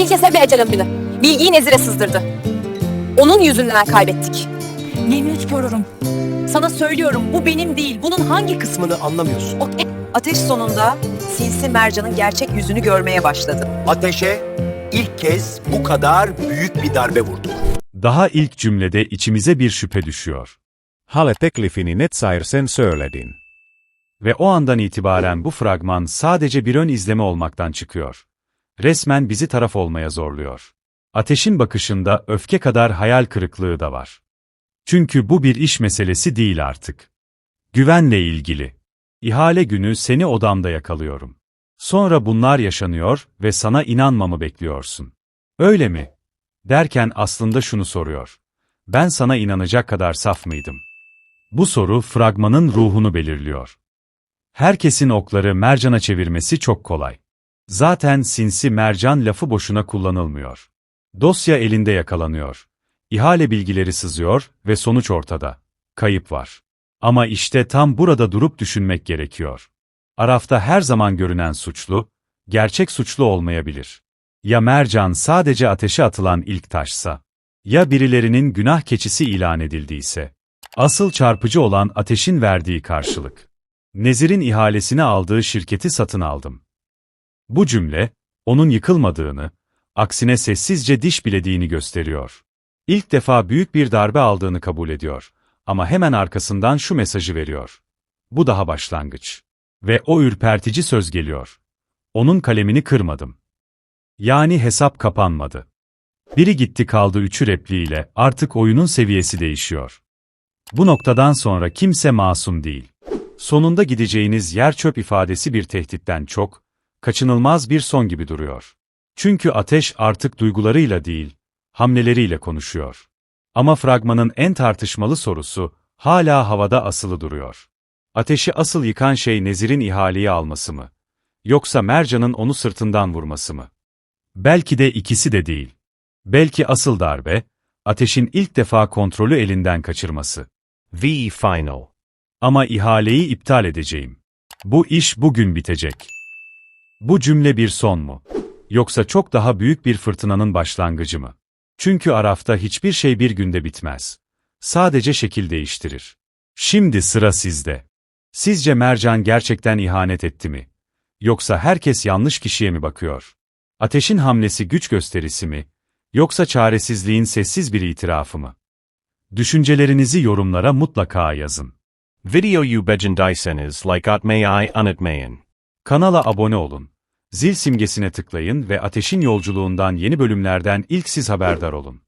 Bilge sevmeyeceğim beni. Bilgiyi Nezir'e sızdırdı. Onun yüzünden kaybettik. Yemin ediyorum. Sana söylüyorum bu benim değil. Bunun hangi kısmı? kısmını anlamıyorsun. O Ateş sonunda sinsi Mercan'ın gerçek yüzünü görmeye başladı. Ateşe ilk kez bu kadar büyük bir darbe vurdu. Daha ilk cümlede içimize bir şüphe düşüyor. Hale teklifini net sayırsen söyledin. Ve o andan itibaren bu fragman sadece bir ön izleme olmaktan çıkıyor. Resmen bizi taraf olmaya zorluyor. Ateşin bakışında öfke kadar hayal kırıklığı da var. Çünkü bu bir iş meselesi değil artık. Güvenle ilgili. İhale günü seni odamda yakalıyorum. Sonra bunlar yaşanıyor ve sana inanmamı bekliyorsun. Öyle mi? Derken aslında şunu soruyor. Ben sana inanacak kadar saf mıydım? Bu soru fragmanın ruhunu belirliyor. Herkesin okları mercana çevirmesi çok kolay. Zaten sinsi mercan lafı boşuna kullanılmıyor. Dosya elinde yakalanıyor. İhale bilgileri sızıyor ve sonuç ortada. Kayıp var. Ama işte tam burada durup düşünmek gerekiyor. Arafta her zaman görünen suçlu, gerçek suçlu olmayabilir. Ya mercan sadece ateşe atılan ilk taşsa? Ya birilerinin günah keçisi ilan edildiyse? Asıl çarpıcı olan ateşin verdiği karşılık. Nezir'in ihalesini aldığı şirketi satın aldım. Bu cümle, onun yıkılmadığını, aksine sessizce diş bilediğini gösteriyor. İlk defa büyük bir darbe aldığını kabul ediyor ama hemen arkasından şu mesajı veriyor. Bu daha başlangıç. Ve o ürpertici söz geliyor. Onun kalemini kırmadım. Yani hesap kapanmadı. Biri gitti kaldı üçü repliğiyle artık oyunun seviyesi değişiyor. Bu noktadan sonra kimse masum değil. Sonunda gideceğiniz yer çöp ifadesi bir tehditten çok, kaçınılmaz bir son gibi duruyor. Çünkü ateş artık duygularıyla değil, hamleleriyle konuşuyor. Ama fragmanın en tartışmalı sorusu, hala havada asılı duruyor. Ateşi asıl yıkan şey Nezir'in ihaleyi alması mı? Yoksa Mercan'ın onu sırtından vurması mı? Belki de ikisi de değil. Belki asıl darbe, ateşin ilk defa kontrolü elinden kaçırması. The final. Ama ihaleyi iptal edeceğim. Bu iş bugün bitecek. Bu cümle bir son mu? Yoksa çok daha büyük bir fırtınanın başlangıcı mı? Çünkü Araf'ta hiçbir şey bir günde bitmez. Sadece şekil değiştirir. Şimdi sıra sizde. Sizce Mercan gerçekten ihanet etti mi? Yoksa herkes yanlış kişiye mi bakıyor? Ateşin hamlesi güç gösterisi mi? Yoksa çaresizliğin sessiz bir itirafı mı? Düşüncelerinizi yorumlara mutlaka yazın. Videoyu beğendiyseniz like atmayı unutmayın. Kanala abone olun. Zil simgesine tıklayın ve Ateşin Yolculuğundan yeni bölümlerden ilk siz haberdar olun.